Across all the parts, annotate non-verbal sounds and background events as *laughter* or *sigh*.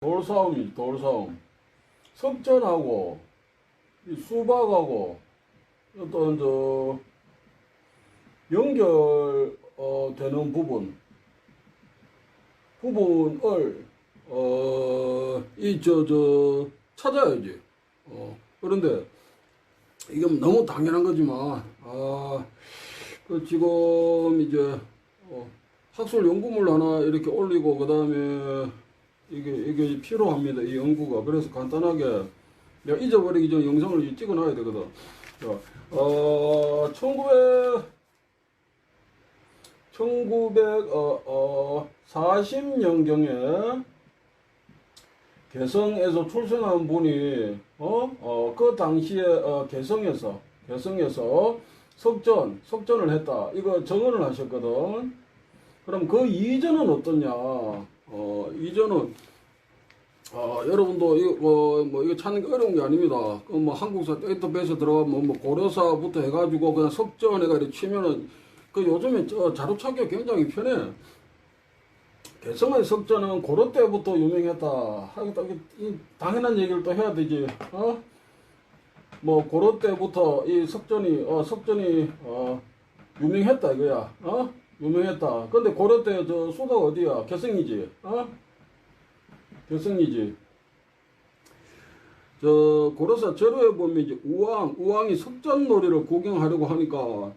돌싸움이 돌싸움. 석전하고 이 수박하고 어떤 저 연결 어, 되는 부분 부분을 어이 저저 찾아야지. 어 그런데 이건 너무 당연한 거지만 아그 지금 이제 어, 학술 연구물 하나 이렇게 올리고 그 다음에 이게 이게 필요합니다 이 연구가 그래서 간단하게 내가 잊어버리기 전 영상을 찍어놔야 되거든. 자, 어 1900, 1940년경에 개성에서 출생한 분이 어, 어, 그 당시에 어, 개성에서 개성에서 석전 석전을 했다. 이거 정언을 하셨거든. 그럼 그 이전은 어떠냐? 어, 이전은 어, 여러분도 이거 뭐, 뭐 이거 찾는 게 어려운 게 아닙니다. 그뭐 한국사 데이터베이스 들어가면 뭐 고려사부터 해가지고 그냥 석전에가 이렇게 치면은 그 요즘에 저 자료 찾기가 굉장히 편해. 개성의 석전은 고려 때부터 유명했다. 당연한 얘기를 또 해야 되지. 어? 뭐 고려 때부터 이 석전이 어 석전이 어 유명했다 이거야. 어? 유명했다. 근데 고려 때 저 수도가 어디야? 개성이지. 어? 개성이지. 저 고려사 절호에 보면 이제 우왕 우왕이 석전놀이를 구경하려고 하니까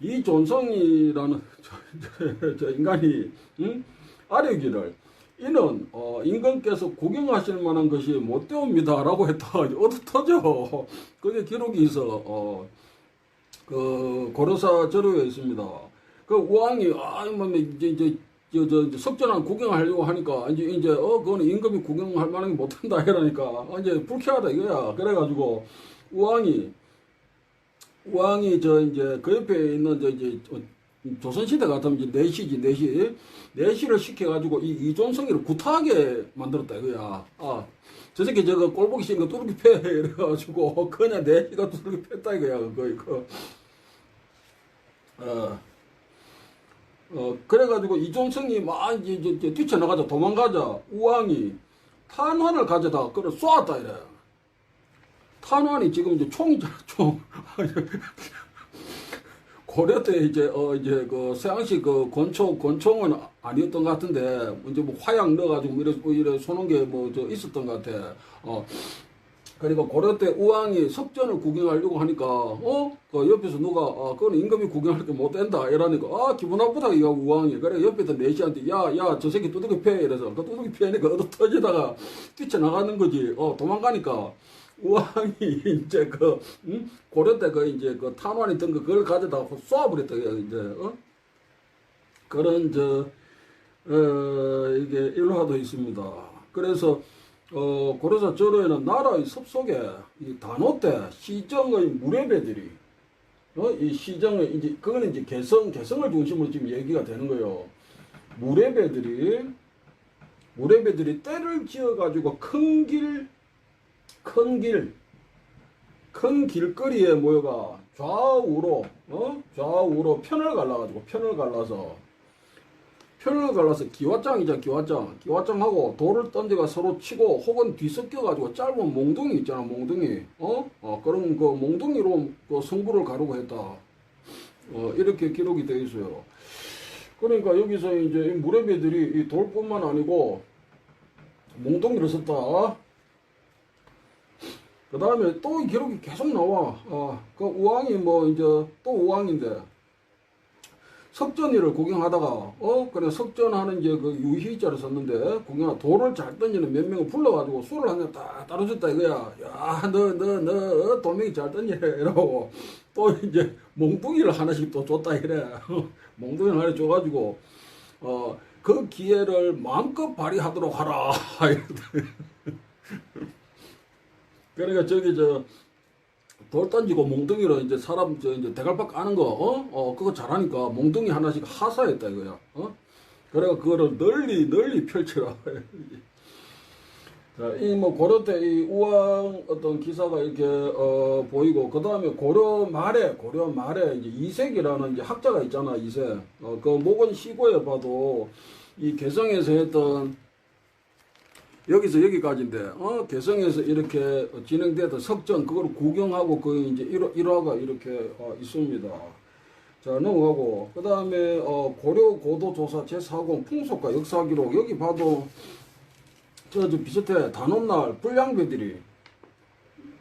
이 존성이라는 *laughs* 저, 저, 저 인간이 응? 아뢰기를 이는 어, 임금께서 구경하실 만한 것이 못 되옵니다 라고 했다. *laughs* 어디 터져? 그게 기록이 있어. 어, 그 고려사 절호에 있습니다. 그 우왕이 아뭐 이제 이제 저, 석전한 구경하려고 하니까 이제 이제 어 그거는 임금이 구경할 만한 게 못한다 이러니까 어, 이제 불쾌하다 이거야. 그래가지고 우왕이 우왕이 저 이제 그 옆에 있는 저 이제 어, 조선시대 같으면 이제 내시지 내시 내시를 시켜가지고 이 이존성이를 구타하게 만들었다 이거야. 아저 새끼 저거 꼴보기 싫은 거 뚜르기 패 *laughs* 이래가지고 그냥 내시가 뚜르기 팼다 이거야 그거 그. 어. 어, 그래가지고 이종성이 막 이제, 이제, 뛰쳐나가자, 도망가자, 우왕이 탄환을 가져다, 그래, 쏘았다, 이래. 탄환이 지금 이제 총이잖아, 총. *laughs* 고려 때 이제, 어, 이제 그 서양식 그 권총, 권총은 아니었던 것 같은데, 이제 뭐 화약 넣어가지고 뭐 이래, 뭐 이래 쏘는 게 뭐 저 있었던 것 같아. 어. 그리고 고려 때 우왕이 석전을 구경하려고 하니까 어? 그 옆에서 누가 아 그거는 임금이 구경할 게못 된다 이러니까 아 기분 나쁘다 이거 우왕이 그래 옆에서 내시한테 야 야 저 새끼 두둑이 패 이래서 그 두둑이 패니까 얻어 터지다가 뛰쳐나가는 거지 어 도망가니까 우왕이 *laughs* 이제 그 응? 고려 때 그 이제 그 탄환이 뜬거 그걸 가져다 쏴버렸다 이제 어? 그런 저 어, 이게 일화도 있습니다. 그래서 어, 고려사 절호에는 나라의 섭속에 이 단오 때 시정의 무례배들이 어, 이 시정의 이제 그거는 이제 개성 개성을 중심으로 지금 얘기가 되는 거예요. 무례배들이 무례배들이 때를 지어 가지고 큰 길 큰 길 큰 길거리에 모여가 좌우로 어 좌우로 편을 갈라 가지고 편을 갈라서 편을 갈라서 기와장이잖아 기와장. 기와장하고 돌을 던져가 서로 치고 혹은 뒤섞여 가지고 짧은 몽둥이 있잖아 몽둥이. 어? 어 그런 그 몽둥이로 그 승부를 가르고 했다. 어 이렇게 기록이 되어 있어요. 그러니까 여기서 이제 이 무렵애들이 이 돌뿐만 아니고 몽둥이를 썼다. 그 다음에 또이 기록이 계속 나와. 어 그 우왕이 뭐 이제 또 우왕인데 석전이를 구경하다가 어? 그래 석전하는 이제 그 유희자를 썼는데 구경 돌을 잘 던지는 몇 명을 불러가지고 술을 한 잔 딱 따라줬다 이거야. 야 너 너너 도명이 잘 던지래 이러고 또 이제 몽둥이를 하나씩 또 줬다 이래. *laughs* 몽둥이를 하나 줘가지고 어 그 기회를 마음껏 발휘하도록 하라. *laughs* 그러니까 저기 저 돌 던지고 몽둥이로 이제 사람 저 이제 대갈박 까는 거, 어? 어, 그거 잘하니까 몽둥이 하나씩 하사했다 이거야, 어? 그래가 그거를 널리 널리 펼쳐라. *laughs* 자, 이 뭐 고려 때 이 우왕 어떤 기사가 이렇게 어 보이고 그 다음에 고려 말에 고려 말에 이제 이색이라는 이제 학자가 있잖아 이색. 어 그 목은 시고에 봐도 이 개성에서 했던 여기서 여기까지인데, 어, 개성에서 이렇게 진행되던 석전, 그걸 구경하고 그 이제 일화, 일화가 이렇게 어, 있습니다. 자, 넘어가고, 그 다음에, 어, 고려 고도 조사 제4공 풍속과 역사 기록, 여기 봐도, 저, 저 비슷해. 단오날 불량배들이,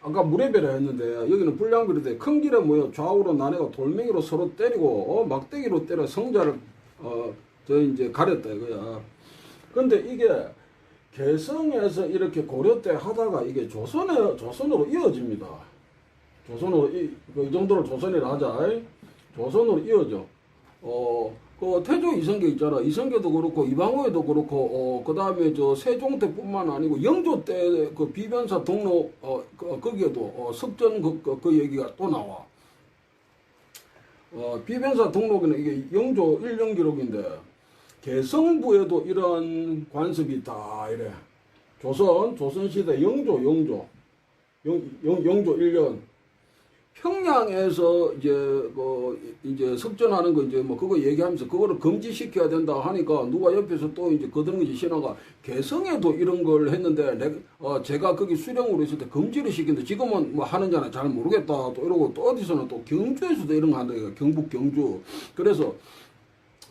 아까 물에배라 했는데, 여기는 불량배인데, 큰 길에 모여 좌우로 나내가 돌멩이로 서로 때리고, 어, 막대기로 때려 성자를, 어, 저 이제 가렸다 이거야. 근데 이게, 개성에서 이렇게 고려 때 하다가 이게 조선에, 조선으로 이어집니다. 조선으로, 이, 그이 정도로 조선이라 하자. 이. 조선으로 이어져. 어, 그 태조 이성계 있잖아. 이성계도 그렇고 이방호에도 그렇고 어, 그 다음에 저 세종 때뿐만 아니고 영조 때 그 비변사 동로 어, 그, 거기에도 어, 석전 그, 그, 그 얘기가 또 나와. 어, 비변사 등록에는 이게 영조 일령 기록인데 개성부에도 이런 관습이 있다 이래. 조선 조선 시대 영조 영조. 영, 영, 영조 1년. 평양에서 이제 그 이제 석전하는 거 이제 뭐 그거 얘기하면서 그거를 금지시켜야 된다 하니까 누가 옆에서 또 이제 거드는지 신화가. 개성에도 이런 걸 했는데 내, 어 제가 거기 수령으로 있을 때 금지를 시키는데 지금은 뭐 하는지는 잘 모르겠다. 또 이러고 또 어디서는 또 경주에서도 이런 거 한다. 경북 경주. 그래서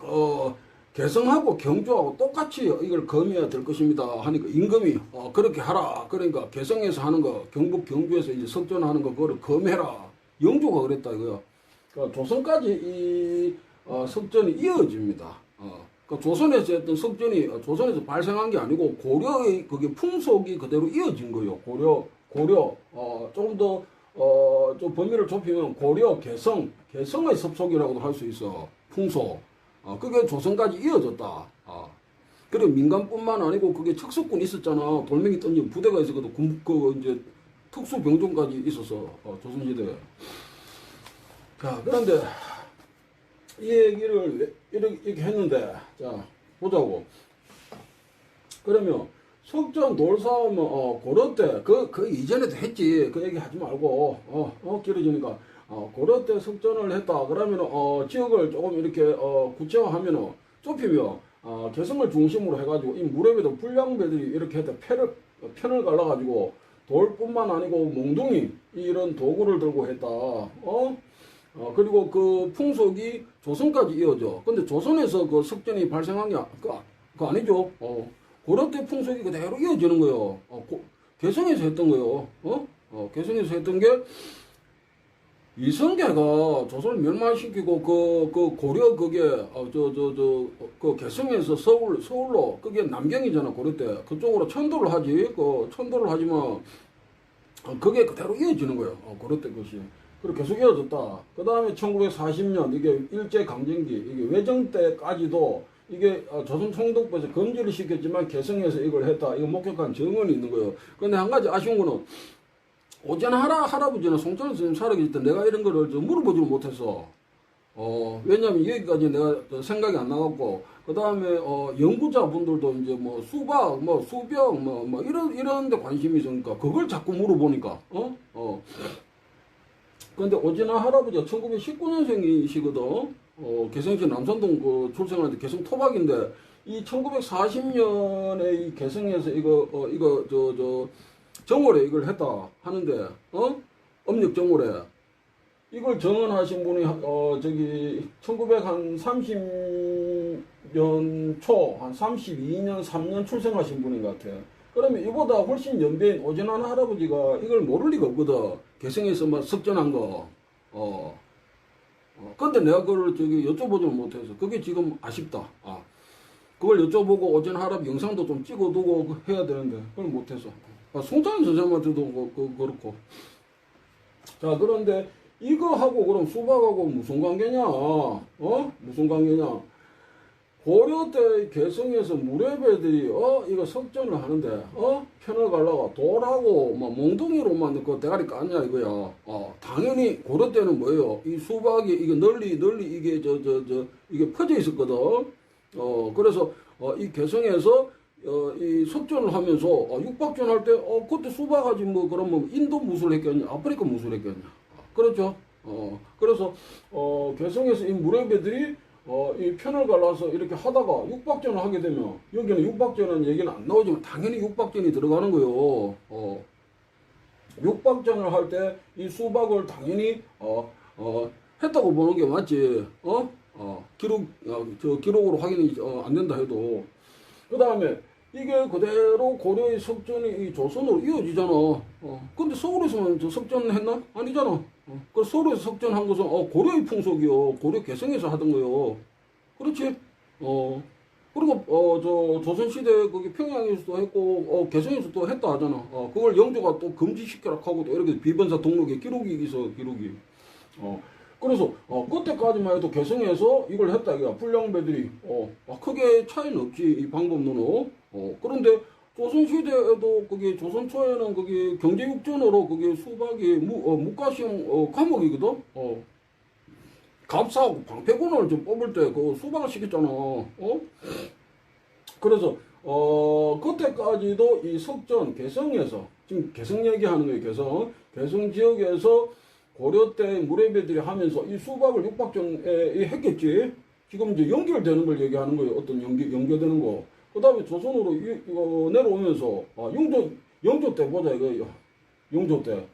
어 개성하고 경주하고 똑같이 이걸 검해야 될 것입니다 하니까 임금이 어 그렇게 하라 그러니까 개성에서 하는 거 경북 경주에서 이제 석전하는 거 그거를 검해라 영조가 그랬다 이거요. 그러니까 조선까지 이 어, 석전이 이어집니다. 어, 그러니까 조선에서 했던 석전이 어, 조선에서 발생한 게 아니고 고려의 그게 풍속이 그대로 이어진 거예요. 고려 고려 어, 조금 더 어, 좀 범위를 좁히면 고려 개성 개성의 섭속이라고도 할 수 있어. 풍속. 어, 그게 조선까지 이어졌다. 어. 그리고 민간뿐만 아니고 그게 척석군 있었잖아. 돌멩이 던진 부대가 있었거든. 군, 그 이제 특수 병종까지 있었어. 어, 조선시대에. 자, 그런데 이 얘기를 왜 이렇게, 이렇게 했는데, 자, 보자고. 그러면 석전 돌싸움은 어, 고려 때, 그, 그 이전에도 했지. 그 얘기 하지 말고, 어, 어, 길어지니까. 어, 고려 때 석전을 했다. 그러면, 어, 지역을 조금 이렇게, 어, 구체화하면, 좁히면, 어, 개성을 중심으로 해가지고, 이 무렵에도 불량배들이 이렇게 했다. 편을, 편을 갈라가지고, 돌뿐만 아니고 몽둥이 이런 도구를 들고 했다. 어? 어 그리고 그 풍속이 조선까지 이어져. 근데 조선에서 그 석전이 발생한 게 그, 그 아니죠. 어. 때 풍속이 그대로 이어지는 거요. 어, 고, 개성에서 했던 거요. 어? 어, 개성에서 했던 게 이성계가 조선을 멸망시키고 그, 그 고려 그게 어, 저저저그 개성에서 서울 서울로 그게 남경이잖아 고려 때. 그쪽으로 천도를 하지. 그 천도를 하지만 어, 그게 그대로 이어지는 거예요. 어, 고려 때 것이. 그리고 계속 이어졌다. 그 다음에 1940년 이게 일제 강점기 이게 외정 때까지도 이게 어, 조선 총독부에서 금지를 시켰지만 개성에서 이걸 했다. 이거 목격한 증언이 있는 거예요. 근데 한 가지 아쉬운 거는 오전 할아, 할아버지는 송철 선생님 살아계실 때 내가 이런 거를 좀 물어보지 못했어. 어, 왜냐면 여기까지 내가 생각이 안 나갔고, 그 다음에, 어, 연구자분들도 이제 뭐 수박, 뭐 수병, 뭐, 뭐 이런, 이런 데 관심이 있으니까 그걸 자꾸 물어보니까, 어? 어. 근데 오진아 할아버지가 1919년생이시거든. 어, 개성시 남산동 그 출생하는데 개성 토박인데, 이 1940년에 이 개성에서 이거, 어, 이거, 저, 저, 정월에 이걸 했다 하는데 어 음력 정월에 이걸 정언하신 분이 어 저기 1930년 초 한 32년 3년 출생하신 분인 것 같아. 그러면 이보다 훨씬 연배인 오전한 할아버지가 이걸 모를 리가 없거든. 개성에서 막 석전한 거. 어. 어. 근데 내가 그걸 저기 여쭤보지 못해서 그게 지금 아쉽다. 아. 그걸 여쭤보고 오전 할아버지 영상도 좀 찍어두고 해야 되는데 그걸 못해서. 아, 송창인 선생님한테도 그, 그, 그렇고. 자, 그런데 이거하고 그럼 수박하고 무슨 관계냐? 어? 무슨 관계냐? 고려 때 개성에서 무렵애들이 어 이거 석전을 하는데 어 편을 갈라가 돌하고 뭐 몽둥이로만 그 대가리 깠냐 이거야 어 당연히 고려 때는 뭐예요 이 수박이 이게 널리 널리 이게 저 저 저 이게 퍼져 있었거든 어 그래서 어 이 개성에서 어, 이 석전을 하면서 어, 육박전 할 때 어, 그때 수박하지 뭐 그러면 인도 무술 했겠냐 아프리카 무술 했겠냐 그렇죠 어, 그래서 어, 개성에서 이 무렵배들이 어, 이 편을 갈라서 이렇게 하다가 육박전을 하게 되면 여기는 육박전은 얘기는 안 나오지만 당연히 육박전이 들어가는 거요. 어, 육박전을 할 때 이 수박을 당연히 어, 어, 했다고 보는 게 맞지. 어? 어, 기록 어, 저 기록으로 확인이 어, 안 된다 해도 그 다음에 이게 그대로 고려의 석전이 이 조선으로 이어지잖아. 어, 근데 서울에서만 저 석전 했나? 아니잖아. 어, 그 서울에서 석전한 것은 어, 고려의 풍속이요. 고려 개성에서 하던 거요. 그렇지? 어. 그리고 어 저 조선 시대 거기 평양에서도 했고 어 개성에서도 했다 하잖아. 어 그걸 영조가 또 금지시켜라 하고 또 이렇게 비번사 등록에 기록이 있어 기록이. 어 그래서 어 그때까지만 해도 개성에서 이걸 했다 이거야. 불량배들이 어 아, 크게 차이는 없지 이 방법론은. 어 그런데 조선 시대에도 거기 조선 초에는 거기 경제육전으로 거기 수박이 무 어, 무가시험 어, 과목이거든. 어 갑사하고 방패군을 좀 뽑을 때 그 수박을 시켰잖아. 어? 그래서 어 그때까지도 이 석전 개성에서 지금 개성 얘기하는 거예요. 개성 개성 지역에서 고려 때 무례배들이 하면서 이 수박을 육박전에 했겠지. 지금 이제 연결되는 걸 얘기하는 거예요. 어떤 연결 연결되는 거. 그 다음에 조선으로 이, 이거 내려오면서 아, 영조 영조 때 보자 이거 영조 때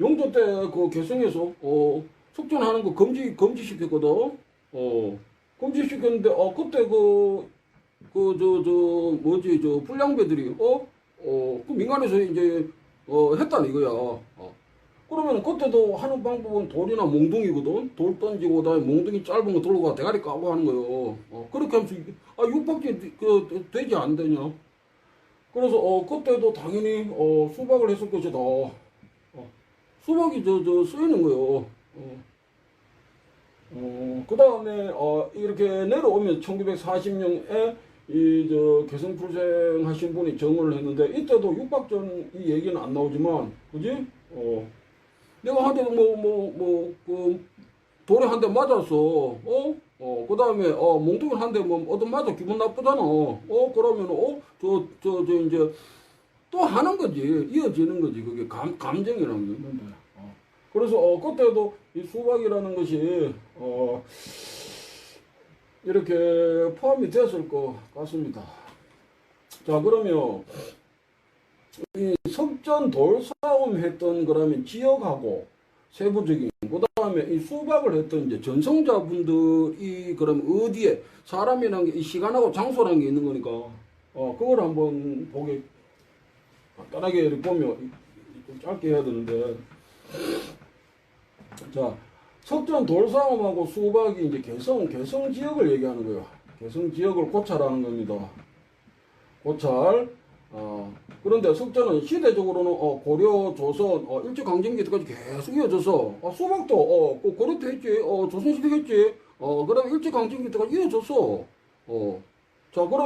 영조 때 그 개성에서 어 석전하는 거 금지 금지시켰거든. 어 금지시켰는데 어 그때 그 그 저 저 뭐지 저 불량배들이 어 어 그 민간에서 이제 어 했다는 이거야. 어. 그러면 그때도 하는 방법은 돌이나 몽둥이거든. 돌 던지고 그다음에 몽둥이 짧은 거 들고 가 대가리 까고 하는 거요. 어 그렇게 하면서 아 육박지 그 되지 안 되냐? 그래서 어 그때도 당연히 어 수박을 했을 것이다. 어, 수박이 저 저 쓰이는 거요. 어. 어, 그 다음에, 어, 이렇게 내려오면 1940년에 이, 저, 개성풀생 하신 분이 정언을 했는데, 이때도 육박전 이 얘기는 안 나오지만, 그지? 어, 내가 한 대, 뭐, 뭐, 뭐, 그, 돌에 한 대 맞았어. 어? 어, 그 다음에, 어, 몽둥이 한 대, 뭐, 얻어 맞아. 기분 나쁘잖아. 어, 그러면, 어, 저, 저, 저, 이제, 또 하는 거지. 이어지는 거지. 그게 감, 감정이라는 게 있는데. 어. 그래서 어 그때도 이 수박이라는 것이 어 이렇게 포함이 됐을 것 같습니다. 자 그러면 이 석전 돌싸움 했던 그러면 지역하고 세부적인 그 다음에 이 수박을 했던 이제 전성자분들이 그럼 어디에 사람이라는 게이 시간하고 장소라는 게 있는 거니까 어 그걸 한번 보게 간단하게 이렇게 보면 좀 짧게 해야 되는데 자, 석전 돌싸움하고 수박이 이제 개성, 개성 지역을 얘기하는 거예요. 개성 지역을 고찰하는 겁니다. 고찰. 어, 그런데 석전은 시대적으로는 어, 고려, 조선, 어, 일제강점기 때까지 계속 이어져서 어, 수박도 어, 그 고려 때 했지, 어, 조선시대 했지, 어, 그다음에 일제강점기 때까지 이어졌어. 어, 자, 그럼